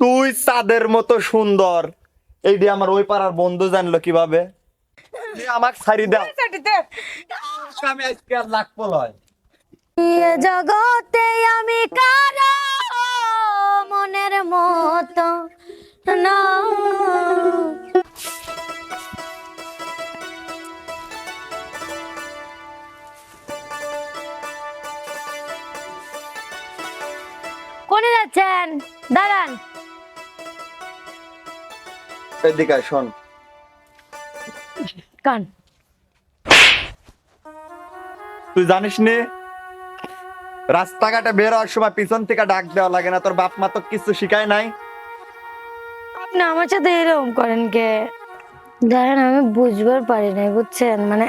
তুই চাঁদের মতো সুন্দর। এই দিয়ে আমার ওই পাড়ার বন্ধু জানলো কীভাবে? আমাকে ছাড়ি দাও। আমি আজকে আর লাখ পলয়। এ জগতে আমি কারও মনের মতো না কোনে যাচ্ছেন দাঁড়ান। এদিকে আয়, শোন। কান। তুই জানিস নি রাস্তাঘাটে বের হওয়ার সময় পিছন থেকে ডাক দেওয়া লাগে না তোর বাপ মা তো কিছু শিখায় নাই। আপনি আমার সাথে এরকম করেন কে? দেখেন আমি বুঝবার পারি নাই বুঝছেন? মানে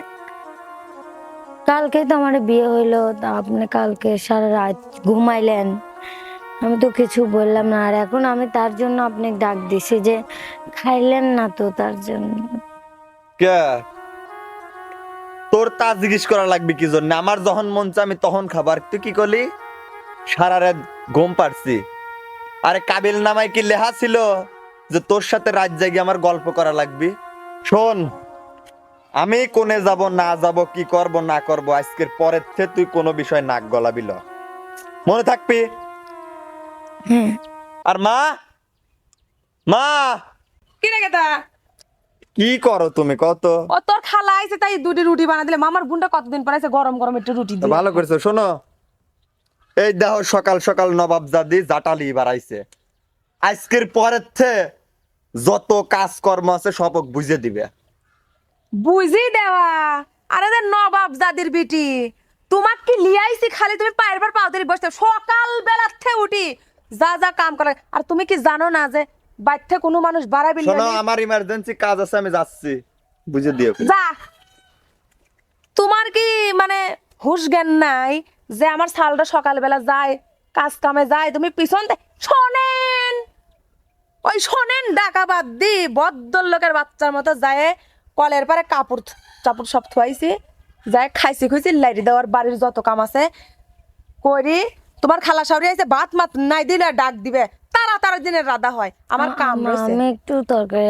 কালকেই তো আমার বিয়ে হইল তা আপনি কালকে সারা রাত ঘুমাইলেন। আমি তো কিছু বললাম না। আর এখন আমি তার জন্য আপনি ডাক দিছি যে খাইলেন না তো তার জন্য। কে? তোর তা জিজ্ঞেস করা লাগবে কি জন্য? আমার যখন মন চায় আমি তখন খাবার তুই কি করলি? সারা রাত ঘুম পারছি আরে কাবিল নামায় কি লেহা ছিল যে তোর সাথে রাত জাগিয়ে আমার গল্প করা লাগবে? শোন, আমি কোনে যাব, না যাব, কি করব, না করব, আজকের পরের থেকে তুই কোনো বিষয় নাক গলাবি ল। মনে থাকবি? আর মা? মা! কি রে গেদা? কি করো তুমি? কত? ও তোর খালা আইছে তাই দুটি রুটি বানা দিলে। মামার বুনটা কতদিন পর আইছে? গরম গরম একটু রুটি দিয়ে। ভালো করেছ শোনো। এই দেহ সকাল সকাল নবাব জাদি জাটালি বাড়াইছে আজকের পরের থে যত কাজকর্ম আছে সব ওকে বুঝে দিবে। বুঝি দেওয়া। আরে দে নবাব দাদির বিটি তোমাক কি লিয়াইছি খালি? তুমি পায়ের পর পাও ধরে বসতে। সকাল বেলার থেকে উঠি যা যা কাম করে। আর তুমি কি জানো না যে বাড়িতে কোনো মানুষ বাড়াবি শোনো আমার ইমার্জেন্সি কাজ আছে আমি যাচ্ছি। বুঝে দিও। যা। তোমার কি মানে হুশ জ্ঞান নাই যে আমার সালটা সকালবেলা যায় কাজ কামে যায়? তুমি পিছন দে- শোনেন! ওই শোনেন ডাকা বাদ দি বদ্দর লোকের বাচ্চার মতো যায় কলের পারে কাপড় চাপড় সব থুয়াইছি যায় খাইছি খুঁইছি লাইটি দেওয়ার বাড়ির যত কাম আছে করি। তোমার খালা সাউরি আছে ভাত মাত নাই দিলে ডাক দিবে। তারা তারা দিনের রাধা হয় আমার কাম রয়েছে আমি একটু তরকারি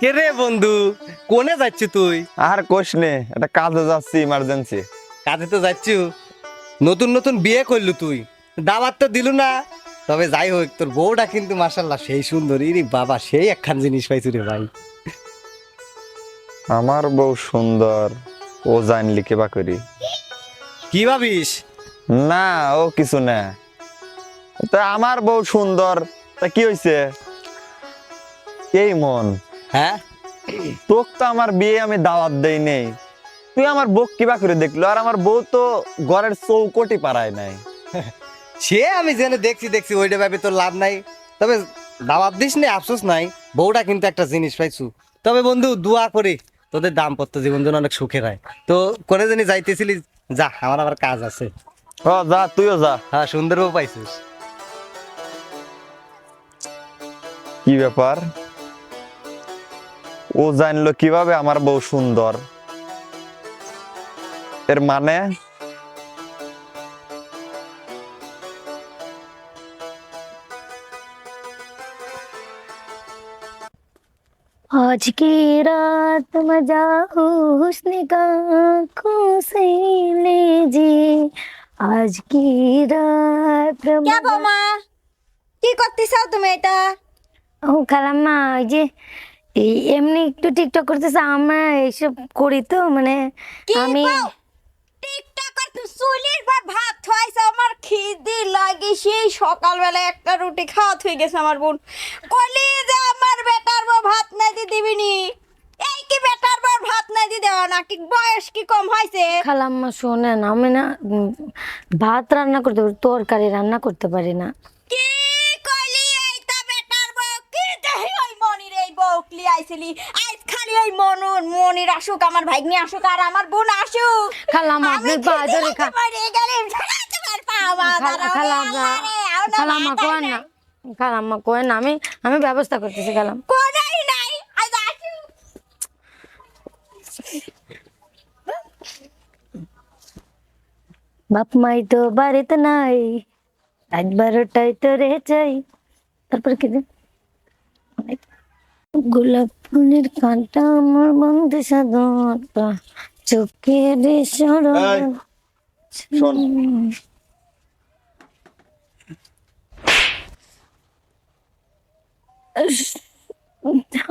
কে রে বন্ধু? কোনে যাচ্ছি তুই? আর কোষ নে একটা কাজে যাচ্ছি ইমার্জেন্সি কাজে তো যাচ্ছি। নতুন নতুন বিয়ে করলু তুই। দাওয়াত তো দিলু না। তবে যাই হোক তোর বউটা কিন্তু মাসাল্লাহ সেই সুন্দর। ইরি বাবা সেই একখান জিনিস পাইছি রে ভাই। আমার বউ সুন্দর ও জানলি কেবা করি? কি ভাবিস? না ও কিছু না। তা আমার বউ সুন্দর তা কি হইছে? এই মন। হ্যাঁ? তোক তো আমার বিয়ে আমি দাওয়াত দেই নেই। তুই আমার বউ কিবা করে দেখল? আর আমার বউ তো ঘরের চৌকটি পারায় নাই। সে আমি জেনে দেখছি দেখছি ওইটা ভাবে তোর লাভ নাই। তবে দাওয়াত দিস নে আফসোস নাই। বউটা কিন্তু একটা জিনিস পাইছু। তবে বন্ধু দোয়া করি তোদের দাম্পত্য জীবন যেন অনেক সুখের হয়। তো করে জানি যাইতেছিলি যা আমার আবার কাজ আছে। হ যা তুইও যা। হ্যাঁ সুন্দর বউ পাইছিস। কি ব্যাপার? ও জানলো কীভাবে আমার বউ সুন্দর। এর মানে? आज की रात मजा हुस्न का आँखों से लीजिए आज की रात কে मजा- বৌমা কি করতেছো তুমি এটা ও খালাম্মা ওই যে এই এমনি একটু টিকটক করতেছে আমরা এইসব করি তো মানে কি আমি বউ? টিকটক করতে চুলির পর ভাত খাইছে আমার খিদি লাগে সেই সকালবেলা একটা রুটি খাওয়া হয়ে গেছে আমার বোন কলি যে আমার বেটার বউ ভাত নাই দি দিবিনি এই কি বেটার বউ ভাত নাই দি দেওয়া না কি বয়স কি কম হয়েছে খালাম্মা শোনেন আমি না উম, ভাত রান্না করতে পারি তরকারি রান্না করতে পারি না। কি কইলি এই তা বেটার বউ? কি দেহি ওই মনির এই বউকলি আইছিলি? আইজ খালি ওই মনুর মনির আসুক আমার ভাগ্নি আসুক আর আমার বোন আসুক। খালাম্মা আপনি আমি খিদে লাগতে খা পারি গেলে খালা- খালাম্মা খালাম্মা কোন না। খালাম্মা কোয়েন আমি আমি ব্যবস্থা করতেছি খালাম নাই আজ আসি বাপ মাই তো বাড়িতে নাই। রাত বারোটায় তো রে যাই তারপর কি গোলাপ ফুলের কাঁটা আমার বন্ধু সাদা চোখের শোন।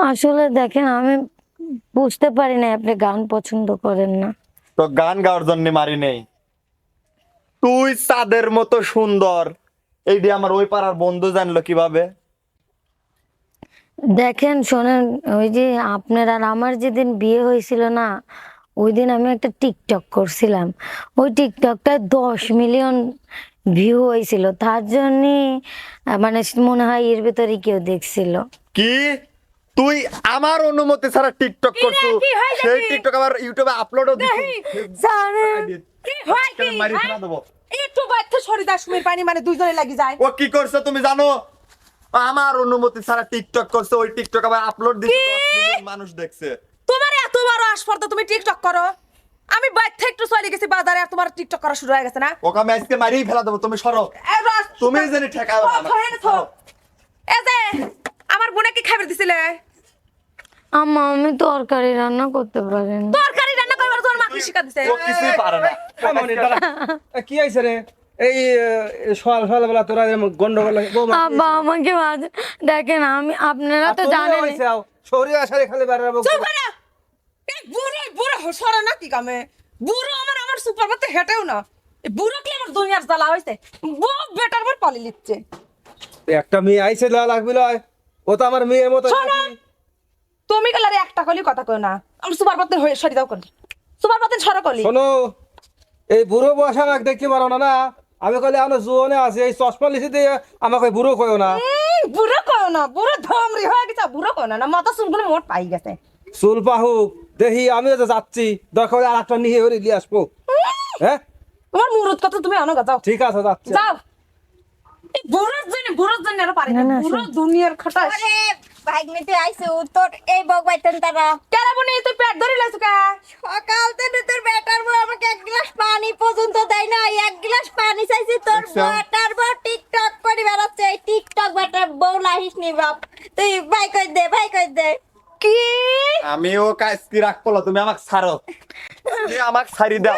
আসলে দেখেন আমি বুঝতে পারি না আপনি গান পছন্দ করেন না। তো গান গাওয়ার জন্য মারি নেই। তুই চাঁদের মতো সুন্দর। এইটি আমার ওই পাড়ার বন্ধু জানলো কীভাবে? দেখেন শোনেন ওই যে আপনার আর আমার যেদিন বিয়ে হয়েছিল না ওই দিন আমি একটা টিকটক করছিলাম। ওই টিকটকটা দশ মিলিয়ন ভিউ হয়েছিল। তার জন্যে মানে মনে হয় এর ভেতরে কেউ দেখছিল। কি? তুই আমার অনুমতি ছাড়া টিকটক করছু? সেই টিকটক আবার ইউটিউবে আপলোডও দিছু জানেন কি হয় কি মারি? ফেলা দেবো। একটু বাইতে সরি দাস সুমির পানি মানে দুইজনে লাগি যায়। ও কি করছে তুমি জানো? আমার অনুমতি ছাড়া টিকটক করছে ওই টিকটক আবার আপলোড দিছে মিলিয়ন মানুষ দেখছে। তোমার এত বড় আসপর্দা তুমি টিকটক করো? আমি বাইতে একটু চলে গেছি বাজারে আর তোমার টিকটক করা শুরু হয়ে গেছে না? ওকে আমি আজকে মারিয়ে ফেলা দেবো তুমি সরো। তুমি জানি ঠেকাও না থো, আমাকে। থো, এনে থো। এ যে, আমার বোনে কি খাবার দিছিলে? আম্মা আমি তরকারি রান্না করতে পারি না তরকারি? ও কিছুই পারে না। কি রে? এই সকাল সকালবেলা তোরা গন্ডগোল আব্বা আমাকে দেখেন আমি আপনারা তো জানেন শহরে আসারে খালি বেড়াবো চুপ করো! বুড়ো বুড়ো হসরে না কি কামে? বুড়ো আমার আমার সুপার হেঁটেও না। বুড়ো কি আমার দুনিয়ার জ্বালা হইছে বউ বেটার পর পালি লিচ্ছে একটা মেয়ে আইছে লা লাগবে লয়। ও তো আমার মেয়ের মতো শোনো তুমি গেলে একটা কলি কথা কই না। আমি সুপার পাতে হয়ে সরি দাও কলি। সুপার পাতে সরো কলি। শোনো এই বুড়ো বয়সে আমাকে দেখতে পারো না না? আমি কইলে আমরা জুয়নে আছি এই চশমা লিখে দিয়ে আমাকে বুড়ো কইও না। বুড়ো কয় না বুড়ো ধমরি হয়ে গেছে বুড়ো কয় না না মাথা চুলগুলো মোট পাই গেছে। চুল পাহুক দেখি আমিও তো যাচ্ছি দরকার হলে আর একটা নিয়ে হলে নিয়ে আসব। হ্যাঁ? তোমার মুরুদ কথা তুমি আনো গা, যাও। ঠিক আছে যাচ্ছি। যাও। এই বুড়োর জন্য বুড়োর জন্য আরও পারি না বুড়ো দুনিয়ার খাটাস। আরে ভাগ্নে তুই আইছে তোর এই বক বাইতেন তারা। কেন বনি তুই পেট ধরে লাইছো কা? সকাল থেকে তোর বেটার বউ আমাকে এক গ্লাস পানি পর্যন্ত দেয় না এক গ্লাস পানি চাইছি তোর? বেটার বউ টিকটক করে বেড়াচ্ছে এই টিকটক বেটার বউ লাহিস নি বাপ। তুই ভাই কই দে ভাই কই দে। কি? আমিও কাজ কি রাখব তুমি আমাকে ছাড়ো। তুমি আমাকে ছাড়ি দাও।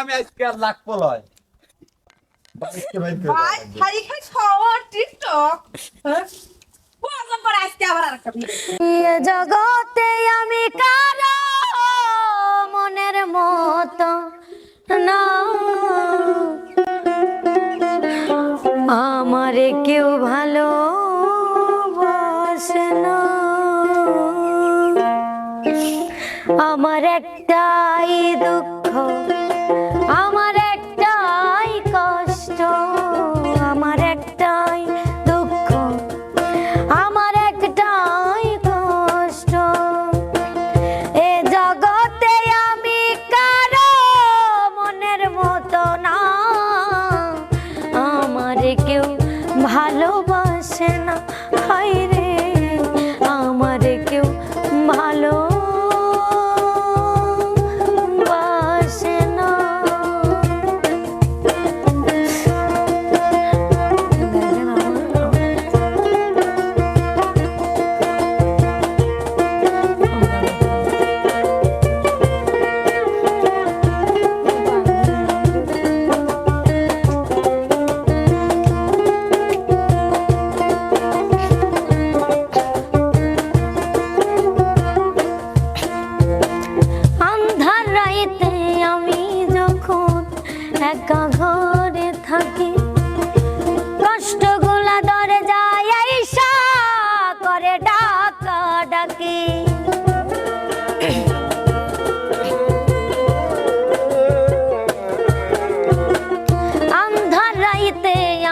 আমি আজকে আর লাগবো লয় ভাই। খাই টিকটক? হ্যাঁ? আজকে আবার আরেকটা জগতে আমি কারও মনের মতো না আমারে কেউ ভালো না। আমার একটাই দুঃখ।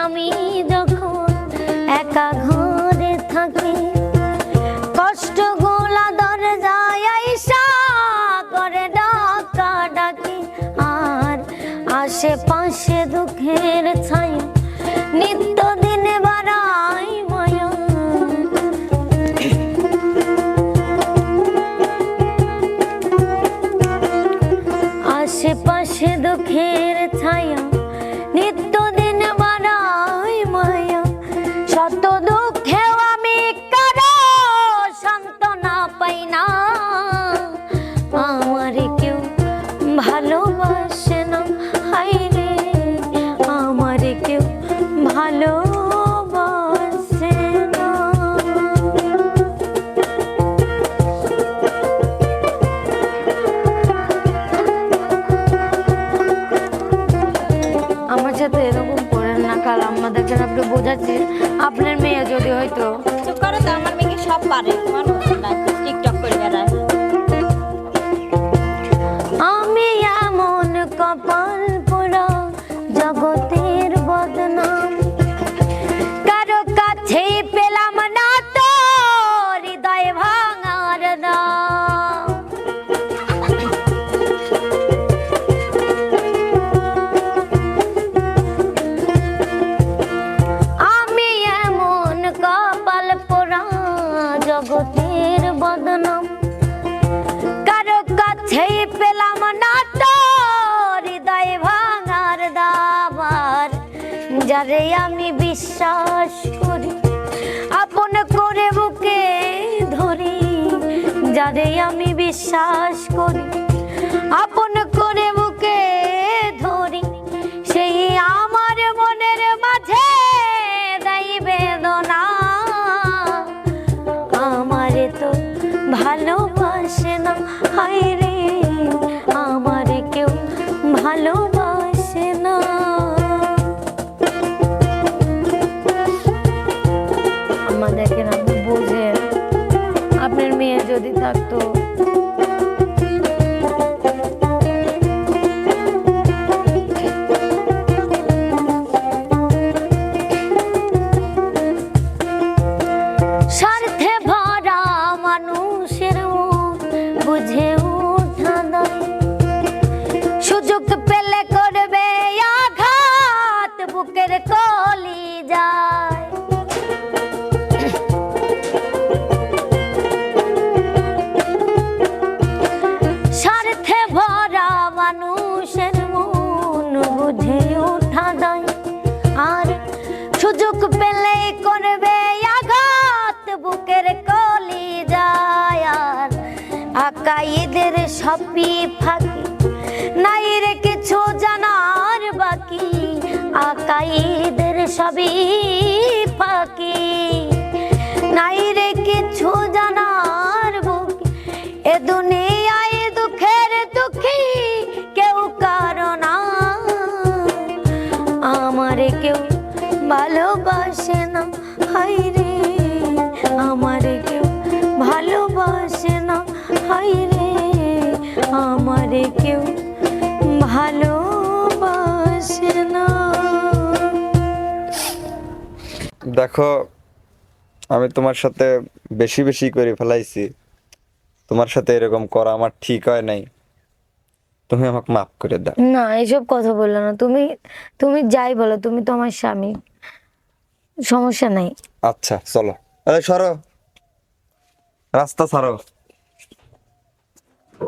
আমি যখন একা ঘরে থাকি, কষ্ট গোলা দরে যায় আইসা করে ডাকা ডাকি। আর আশেপাশে দুঃখের ছাই নিত্য দিনে বাড়াই মায়া। আশেপাশে দুঃখের চাচ্ছি আপনার মেয়ে যদি হয়তো চুপ করো তো আমার মেয়েকে সব পারে বিশ্বাস করি আপন করে বুকে ধরি যাদের আমি বিশ্বাস করি। আপন যদি থাকতো আকাইদের সবই ফাঁকি। নাই রে কিছু জানার বাকি। আকাইদের সবই ফাঁকি। নাই রে কেউ ভালোবাসে না। দেখো আমি তোমার সাথে বেশি বেশি করে ফেলাইছি। তোমার সাথে এরকম করা আমার ঠিক হয় নাই। তুমি আমাকে মাফ করে দাও। না এসব কথা বলল না। তুমি তুমি যাই বলো তুমি তো আমার স্বামী। সমস্যা নাই। আচ্ছা চলো। সরো। রাস্তা ছাড়ো তোর সব একটা